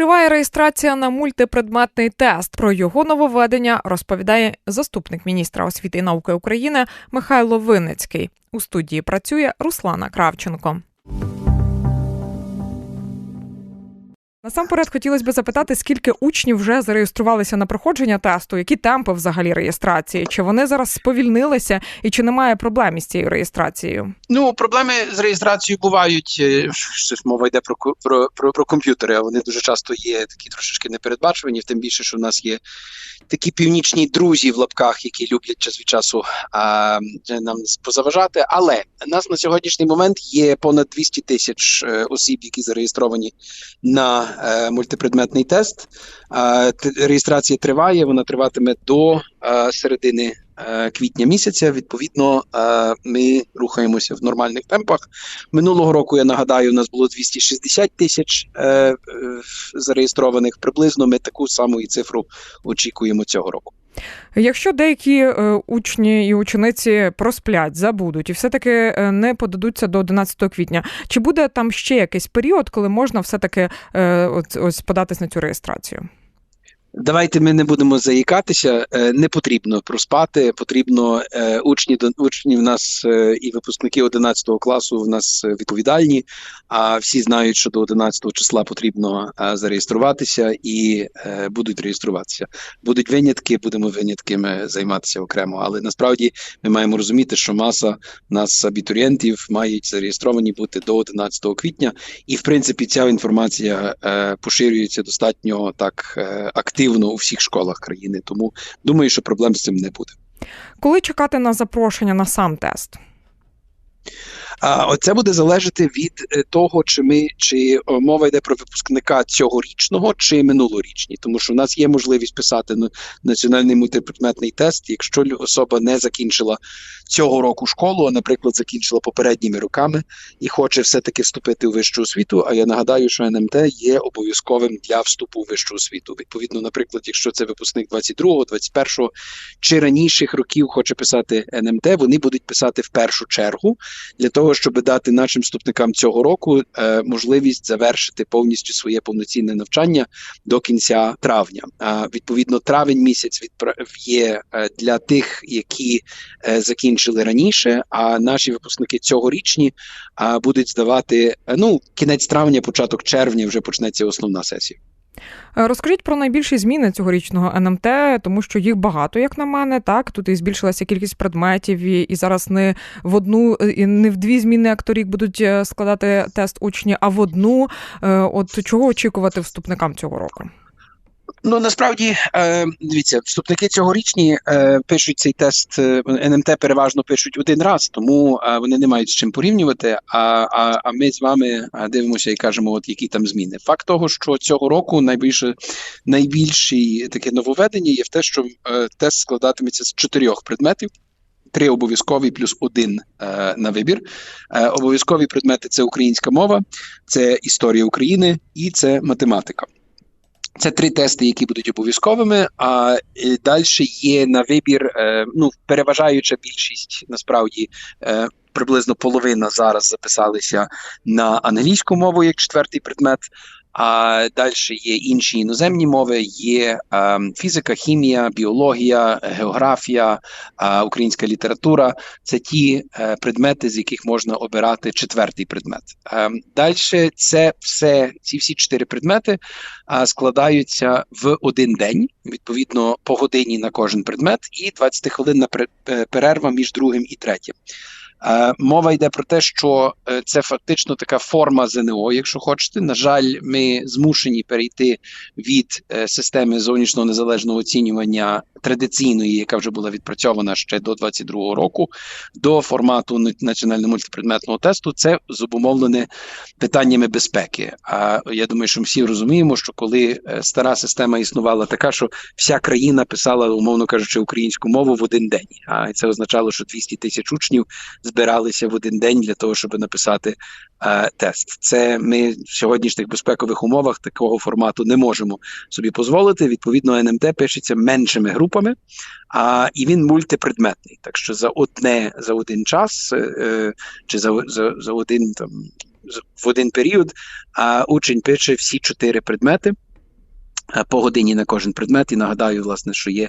Триває реєстрація на мультипредметний тест. Про його нововведення розповідає заступник міністра освіти і науки України Михайло Винницький. У студії працює Руслана Кравченко. Насамперед хотілося б запитати, скільки учнів вже зареєструвалися на проходження тесту, які темпи взагалі реєстрації? Чи вони зараз сповільнилися і чи немає проблем із цією реєстрацією? Ну, проблеми з реєстрацією бувають. е, Що мова йде про, про, про, про комп'ютери, а вони дуже часто є такі трошечки непередбачувані, тим більше, що в нас є такі північні друзі в лапках, які люблять час від часу а, нам позаважати. Але нас на сьогоднішній момент є понад 200 тисяч е, осіб, які зареєстровані на е, мультипредметний тест. Е, реєстрація триває, вона триватиме до е, середини е, квітня місяця. Відповідно, е, ми рухаємося в нормальних темпах. Минулого року я нагадаю, у нас було 260 тисяч е, е, зареєстрованих. Приблизно ми таку саму і цифру очікуємо цього року. Якщо деякі е, учні і учениці просплять, забудуть і все-таки е, не подадуться до 11 квітня, чи буде там ще якийсь період, коли можна все-таки е, ось, ось податись на цю реєстрацію? Давайте ми не будемо заїкатися. е, Не потрібно проспати. Потрібно е, учні учні в нас е, і випускники 11 класу в нас відповідальні. А всі знають, що до 11 числа потрібно зареєструватися і будуть реєструватися. Будуть винятки, будемо винятками займатися окремо. Але насправді ми маємо розуміти, що маса нас абітурієнтів мають зареєстровані бути до 11 квітня, і в принципі ця інформація поширюється достатньо так е, активно у всіх школах країни. Тому думаю, що проблем з цим не буде. Коли чекати на запрошення на сам тест? А оце буде залежати від е, того, чи ми чи мова йде про випускника цьогорічного чи минулорічні, тому що в нас є можливість писати на національний мультипредметний тест, якщо особа не закінчила цього року школу, а наприклад, закінчила попередніми роками і хоче все-таки вступити у вищу освіту. А я нагадаю, що НМТ є обов'язковим для вступу у вищу освіту. Відповідно, наприклад, якщо це випускник 22-го, 21-го чи раніших років хоче писати НМТ, вони будуть писати в першу чергу для того, щоб дати нашим вступникам цього року е, можливість завершити повністю своє повноцінне навчання до кінця травня. А відповідно, травень місяць відпра- є е, для тих, які е, закінчили раніше. А наші випускники цьогорічні будуть здавати е, ну кінець травня, початок червня вже почнеться основна сесія. Е, Розкажіть про найбільші зміни цьогорічного НМТ, тому що їх багато, як на мене. Так тут і збільшилася кількість предметів, і, зараз не в одну, і не в дві зміни як торік будуть е, складати тест учні, а в одну. Е, От чого очікувати вступникам цього року? Ну насправді е, дивіться, вступники цьогорічні е, пишуть цей тест е, НМТ переважно пишуть один раз, тому е, вони не мають з чим порівнювати. А, а, а ми з вами е, дивимося і кажемо, от які там зміни. Факт того, що цього року найбільше найбільші таке нововведення є в те, що е, тест складатиметься з чотирьох предметів. Три обов'язкові плюс один е, на вибір. Е, обов'язкові предмети це українська мова, це історія України і це математика. Це три тести, які будуть обов'язковими. А е, далі є на вибір. Е, ну, переважаюча більшість насправді. Е, Приблизно половина зараз записалися на англійську мову як четвертий предмет. А далі є інші іноземні мови: є е, фізика, хімія, біологія, географія, е, українська література. Це ті е, предмети, з яких можна обирати четвертий предмет. Е, далі це все, ці всі чотири предмети а, складаються в один день, відповідно по годині на кожен предмет, і 20 хвилинна пер- е, перерва між другим і третім. Е, Мова йде про те, що е, це фактично така форма ЗНО, якщо хочете. На жаль, ми змушені перейти від е, системи зовнішнього незалежного оцінювання традиційної, яка вже була відпрацьована ще до 22-го року, до формату на- національного мультипредметного тесту. Це зобумовлене питаннями безпеки. А я думаю, що ми всі розуміємо, що коли стара система існувала така, що вся країна писала, умовно кажучи, українську мову в один день. А це означало, що 200 тисяч учнів збиралися в один день для того, щоб написати е, тест. Це ми в сьогоднішніх безпекових умовах такого формату не можемо собі дозволити. Відповідно, НМТ пишеться меншими групами, а і він мультипредметний. Так що за одне за один час е, е, чи за, за, за один там в один період, а учень пише всі чотири предмети. е, по годині на кожен предмет. І нагадаю, власне, що є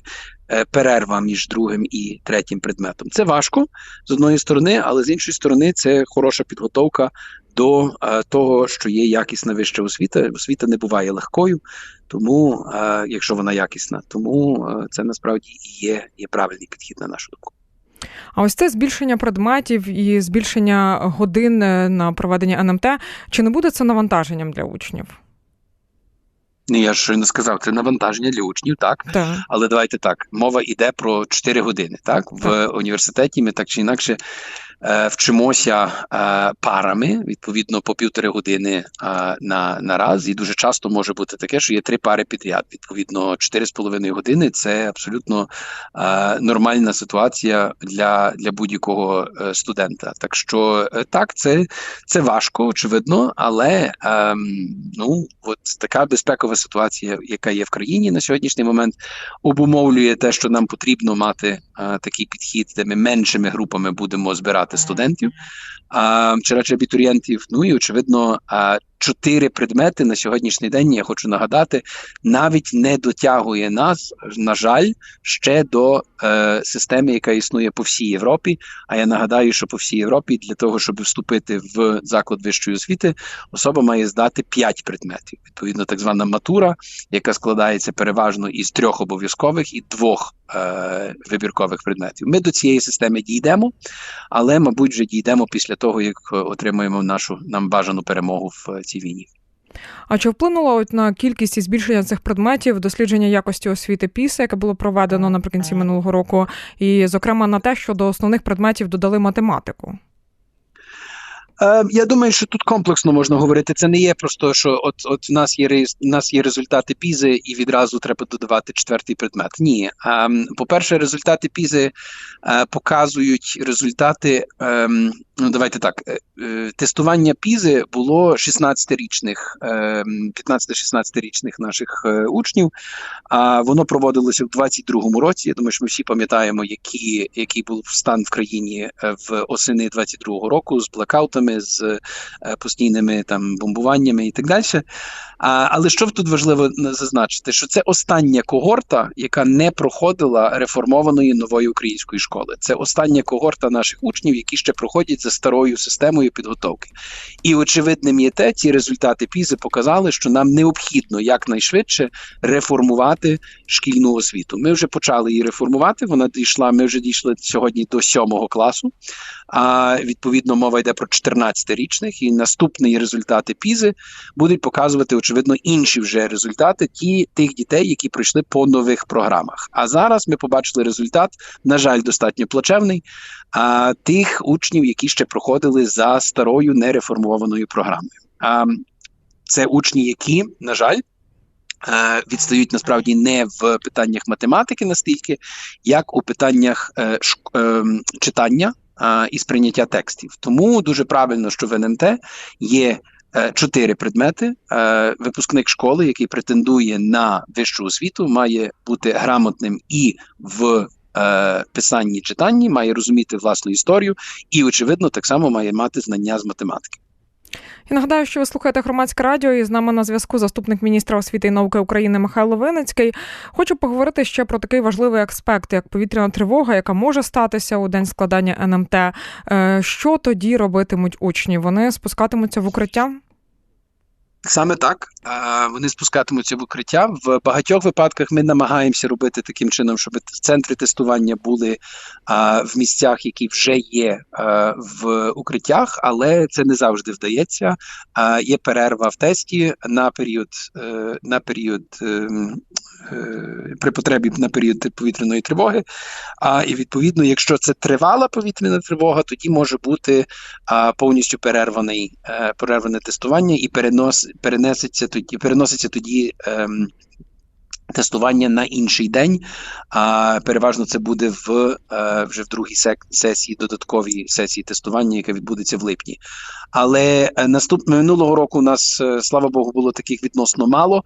перерва між другим і третім предметом. Це важко з одної сторони, але з іншої сторони, це хороша підготовка до е, того, що є якісна вища освіта. Освіта не буває легкою, тому е, якщо вона якісна, тому е, це насправді і є, є правильний підхід на нашу думку. А ось це збільшення предметів і збільшення годин е, на проведення НМТ. Чи не буде це навантаженням для учнів? Ні, я ж не сказав, це навантаження для учнів, так. Так. Але давайте так. Мова йде про 4 години. Так, в Так. університеті ми так чи інакше е, вчимося е, парами, відповідно, по півтори години е, на, на раз. І дуже часто може бути таке, що є три пари підряд. Відповідно, 4,5 години це абсолютно е, нормальна ситуація для, для будь-якого е, студента. Так що е, так, це, це важко, очевидно, але ем, ну, от така безпекова ситуація, яка є в країні на сьогоднішній момент, обумовлює те, що нам потрібно мати а, такий підхід, де ми меншими групами будемо збирати студентів чи радше абітурієнтів. Ну і очевидно, чотири предмети на сьогоднішній день. Я хочу нагадати, навіть не дотягує нас, на жаль, ще до е, системи, яка існує по всій Європі. А я нагадаю, що по всій Європі для того, щоб вступити в заклад вищої освіти, особа має здати 5 предметів. Відповідно, так звана матура, яка складається переважно із трьох обов'язкових і двох е, вибіркових предметів. Ми до цієї системи дійдемо, але, мабуть, вже дійдемо після того, як е, отримаємо нашу нам бажану перемогу в е, цій війні. А чи вплинуло от на кількість і збільшення цих предметів дослідження якості освіти ПІСа, яке було проведено наприкінці минулого року, і, зокрема, на те, що до основних предметів додали математику? Е, Я думаю, що тут комплексно можна говорити. Це не є просто, що от от в нас є в нас є результати пізи, і відразу треба додавати четвертий предмет. Ні, Ем, по-перше, результати пізи е, показують результати. ем, Ну, давайте так. е, е, Тестування пізи було 16-річних, ем, 15-16-річних наших е, учнів. А воно проводилося в 22-му році. Я думаю, що ми всі пам'ятаємо, які, який був стан в країні е, в осени 22-го року з блекаутами, з е, постійними там бомбуваннями і так далі. Але що тут важливо зазначити, що це остання когорта, яка не проходила реформованої нової української школи. Це остання когорта наших учнів, які ще проходять за старою системою підготовки. І очевидним є те, ці результати пізи показали, що нам необхідно якнайшвидше реформувати шкільну освіту. Ми вже почали її реформувати. Вона дійшла. Ми вже дійшли сьогодні до сьомого класу. А відповідно, мова йде про 14-річних, і наступні результати пізи будуть показувати очевидно інші вже результати ті тих дітей, які пройшли по нових програмах. А зараз ми побачили результат, на жаль, достатньо плачевний. А тих учнів, які ще проходили за старою нереформованою програмою. А це учні, які, на жаль. е, Відстають насправді не в питаннях математики настільки, як у питаннях е, ем, читання е, і сприйняття текстів. Тому дуже правильно, що в НМТ є е, чотири предмети. Е, Випускник школи, який претендує на вищу освіту, має бути грамотним і в е, писанні читанні, має розуміти власну історію, і, очевидно, так само має мати знання з математики. І нагадаю, що ви слухаєте громадське радіо, і з нами на зв'язку заступник міністра освіти і науки України Михайло Винницький. Хочу поговорити ще про такий важливий аспект, як повітряна тривога, яка може статися у день складання НМТ. Е, Що тоді робитимуть учні? Вони спускатимуться в укриття? Саме так е, вони спускатимуться в укриття. В багатьох випадках ми намагаємося робити таким чином, щоб центри тестування були е, в місцях, які вже є е, в укриттях, але це не завжди вдається. Є перерва в тесті на період на період. Е, При потребі на період повітряної тривоги, а і відповідно, якщо це тривала повітряна тривога, тоді може бути а, повністю перерваний е, перерване тестування і перенос перенесеться тоді, переноситься тоді. Ем, Тестування на інший день, а переважно це буде в е, вже в другій сесії, додатковій сесії тестування, яка відбудеться в липні. Але е, наступ минулого року у нас, е, слава Богу, було таких відносно мало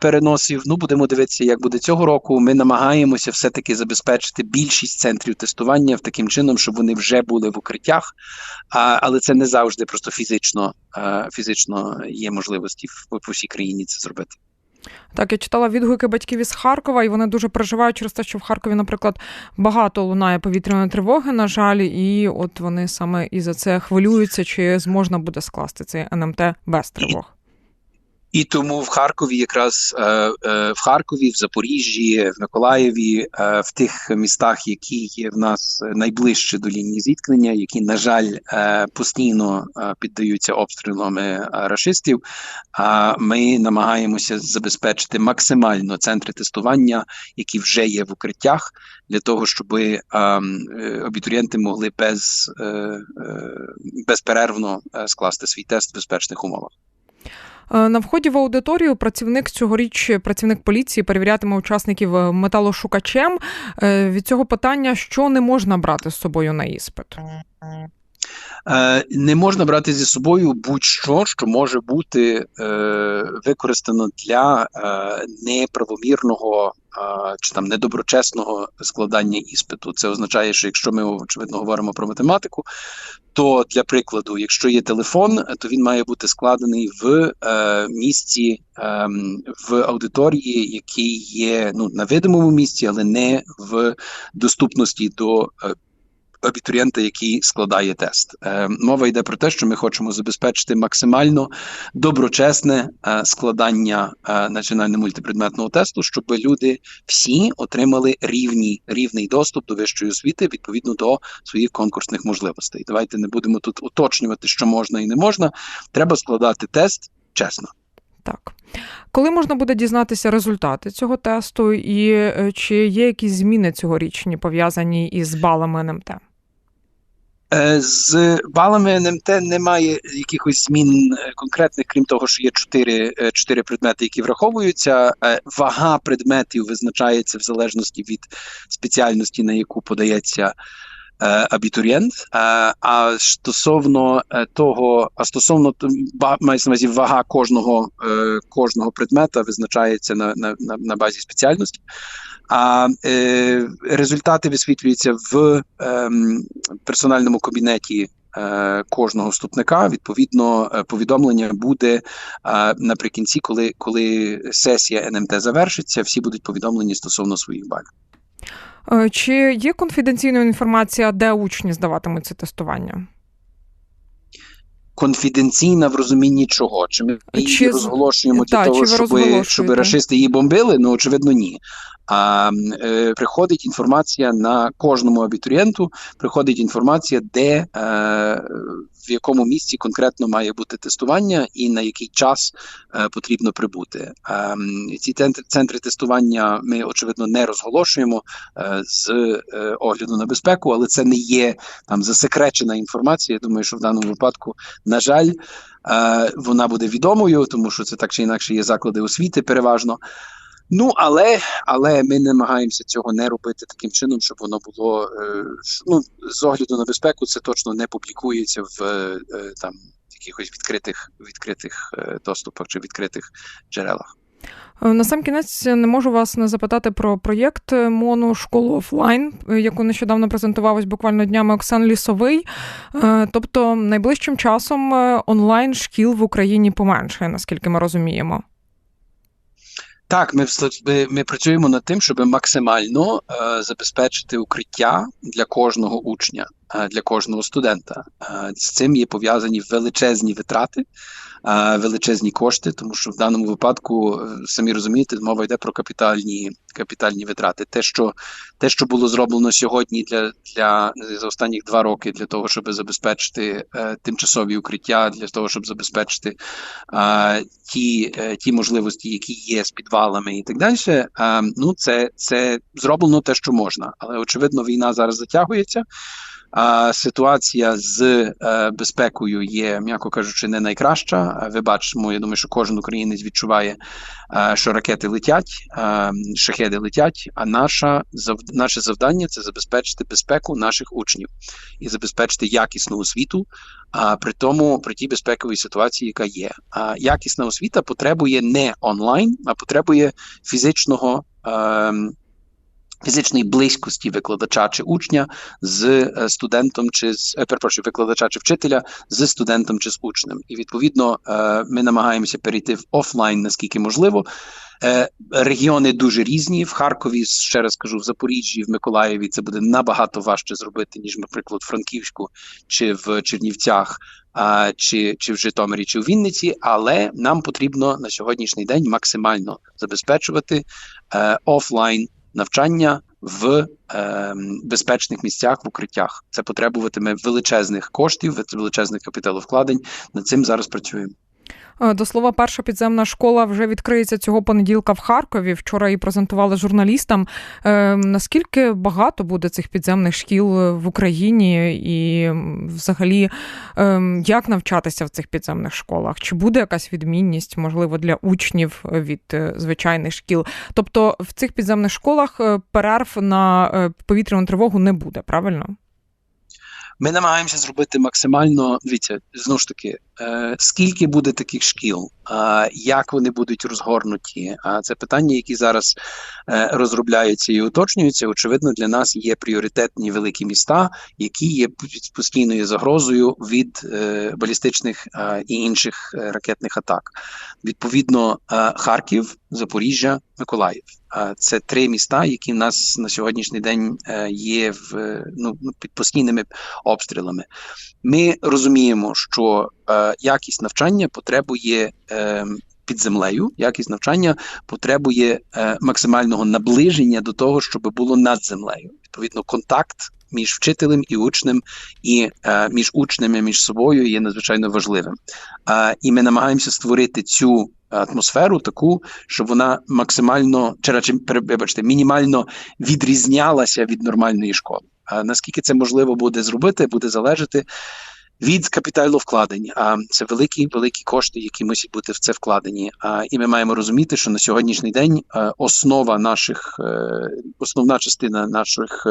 переносів. Ну, будемо дивитися, як буде цього року. Ми намагаємося все-таки забезпечити більшість центрів тестування в таким чином, щоб вони вже були в укриттях, але це не завжди просто фізично, фізично є можливості в, по всій країні це зробити. Так, я читала відгуки батьків із Харкова, і вони дуже переживають через те, що в Харкові, наприклад, багато лунає повітряної тривоги, на жаль, і от вони саме і за це хвилюються, чи зможна буде скласти цей НМТ без тривог. І тому в Харкові, якраз е, е, в Харкові, в Запоріжжі, в Миколаєві, е, в тих містах, які є в нас найближче до лінії зіткнення, які, на жаль, постійно піддаються обстрілами рашистів. Ми намагаємося забезпечити максимально центри тестування, які вже є в укриттях, для того, щоб е, абітурієнти могли без, безперервно скласти свій тест в безпечних умовах. Е, на вході в аудиторію працівник цьогоріч, працівник поліції перевірятиме учасників е, металошукачем. Е, від цього питання, що не можна брати з собою на іспит. Не можна брати зі собою будь-що, що може бути е, використано для е, неправомірного чи там недоброчесного складання іспиту. Це означає, що якщо ми очевидно говоримо про математику, то для прикладу, якщо є телефон, то він має бути складений в е, місці е, в аудиторії, який є ну на видимому місці, але не в доступності до. Абітурієнта, який складає тест. Е, мова йде про те, що ми хочемо забезпечити максимально доброчесне е, складання е, національно мультипредметного тесту, щоб люди всі отримали рівні, рівний доступ до вищої освіти відповідно до своїх конкурсних можливостей. Давайте не будемо тут уточнювати, що можна і не можна. Треба складати тест чесно. Так. Коли можна буде дізнатися результати цього тесту, і чи є якісь зміни цьогорічні пов'язані із балами НМТ? Е, з балами НМТ немає якихось змін е, конкретних, крім того, що є чотири е, чотири предмети, які враховуються. Вага предметів визначається в залежності від спеціальності, на яку подається абітурієнт. А стосовно того, а стосовно мається на увазі вага кожного кожного предмета визначається на, на, на базі спеціальності. А е, результати висвітлюються в е, персональному кабінеті е, кожного вступника. Відповідно, е, повідомлення буде е, наприкінці, коли коли сесія НМТ завершиться, всі будуть повідомлені стосовно своїх балів. Е, чи є конфіденційна інформація, де учні здаватимуть це тестування? Конфіденційна в розумінні чого? Чи ми її розголошуємо для того, щоб щоб рашисти її бомбили? Ну очевидно, ні. А е, приходить інформація на кожному абітурієнту, приходить інформація, де е, в якому місці конкретно має бути тестування і на який час е, потрібно прибути. Е, ці центри тестування ми очевидно не розголошуємо е, з е, огляду на безпеку, але це не є там засекречена інформація. Я думаю, що в даному випадку, на жаль, вона буде відомою, тому що це так чи інакше є заклади освіти переважно. Ну, але але ми намагаємося цього не робити таким чином, щоб воно було е, ну, з огляду на безпеку, це точно не публікується в е, там якихось відкритих відкритих е, доступах чи відкритих джерелах. На сам кінець не можу вас не запитати про проєкт Мону школу офлайн, яку нещодавно презентував буквально днями Оксан Лісовий. Тобто найближчим часом онлайн шкіл в Україні поменшає, наскільки ми розуміємо. Так, ми ми, працюємо над тим, щоб максимально е, забезпечити укриття для кожного учня, для кожного студента. Е, з цим є пов'язані величезні витрати величезні кошти, тому що в даному випадку е, самі розумієте, мова йде про капітальні капітальні витрати. Те, що те, що було зроблено сьогодні для для за останніх два роки, для того, щоб забезпечити е, тимчасові укриття, для того, щоб забезпечити е, ті е, ті можливості, які є з підвалами, і так далі. Е, ну це це зроблено те, що можна, але очевидно, війна зараз затягується. А ситуація з е, безпекою є, м'яко кажучи, не найкраща. Ви бачимо, я думаю, що кожен українець відчуває, е, що ракети летять, е, шахеди летять. А наша наше завдання це забезпечити безпеку наших учнів і забезпечити якісну освіту. А при тому при тій безпековій ситуації, яка є, а якісна освіта потребує не онлайн, а потребує фізичного. Фізичної близькості викладача чи учня з студентом, чи з перепрошую, викладача чи вчителя з студентом чи з учнем, і відповідно ми намагаємося перейти в офлайн наскільки можливо. Регіони дуже різні. В Харкові ще раз кажу, в Запоріжжі, в Миколаєві це буде набагато важче зробити ніж, наприклад, в Франківську чи в Чернівцях, а, чи чи в Житомирі, чи в Вінниці. Але нам потрібно на сьогоднішній день максимально забезпечувати е, офлайн навчання в е, безпечних місцях в укриттях. Це потребуватиме величезних коштів, величезних капіталовкладень. Над цим зараз працюємо. Е, до слова, перша підземна школа вже відкриється цього понеділка в Харкові. Вчора її презентували журналістам. Е, наскільки багато буде цих підземних шкіл в Україні, і взагалі е, як навчатися в цих підземних школах? Чи буде якась відмінність, можливо, для учнів від звичайних шкіл? Тобто в цих підземних школах перерв на повітряну тривогу не буде, правильно? Ми намагаємося зробити максимально дивіться, знову ж таки, е, скільки буде таких шкіл, е, як вони будуть розгорнуті. А це питання, які зараз е, розробляються і уточнюються. Очевидно, для нас є пріоритетні великі міста, які є постійною загрозою від балістичних і інших ракетних атак. Відповідно, Харків, Запоріжжя, Миколаїв. Це три міста, які в нас на сьогоднішній день є в ну під постійними обстрілами. Ми розуміємо, що е, якість навчання потребує е, під землею, якість навчання потребує е, максимального наближення до того, щоб було над землею. Відповідно, контакт. Між вчителем і учнем, і е, між учнями між собою є надзвичайно важливим. Е, і ми намагаємося створити цю атмосферу таку, щоб вона максимально чи радше, вибачте, мінімально відрізнялася від нормальної школи. А наскільки це можливо буде зробити, буде залежати від капіталу вкладень. А це великі великі кошти, які мусять бути в це вкладені. А і ми маємо розуміти, що на сьогоднішній день основа наших основна частина наших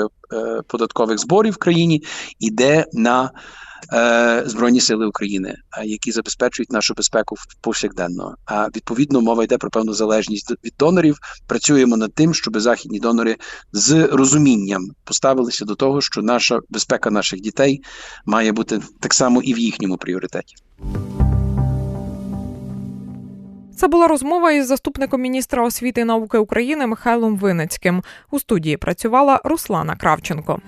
податкових зборів в країні йде на Е, Збройні Сили України, е, які забезпечують нашу безпеку повсякденно. А відповідно мова йде про певну залежність від донорів. Працюємо над тим, щоб західні донори з розумінням поставилися до того, що наша безпека наших дітей має бути так само і в їхньому пріоритеті. Це була розмова із заступником міністра освіти і науки України Михайлом Винецьким. У студії працювала Руслана Кравченко.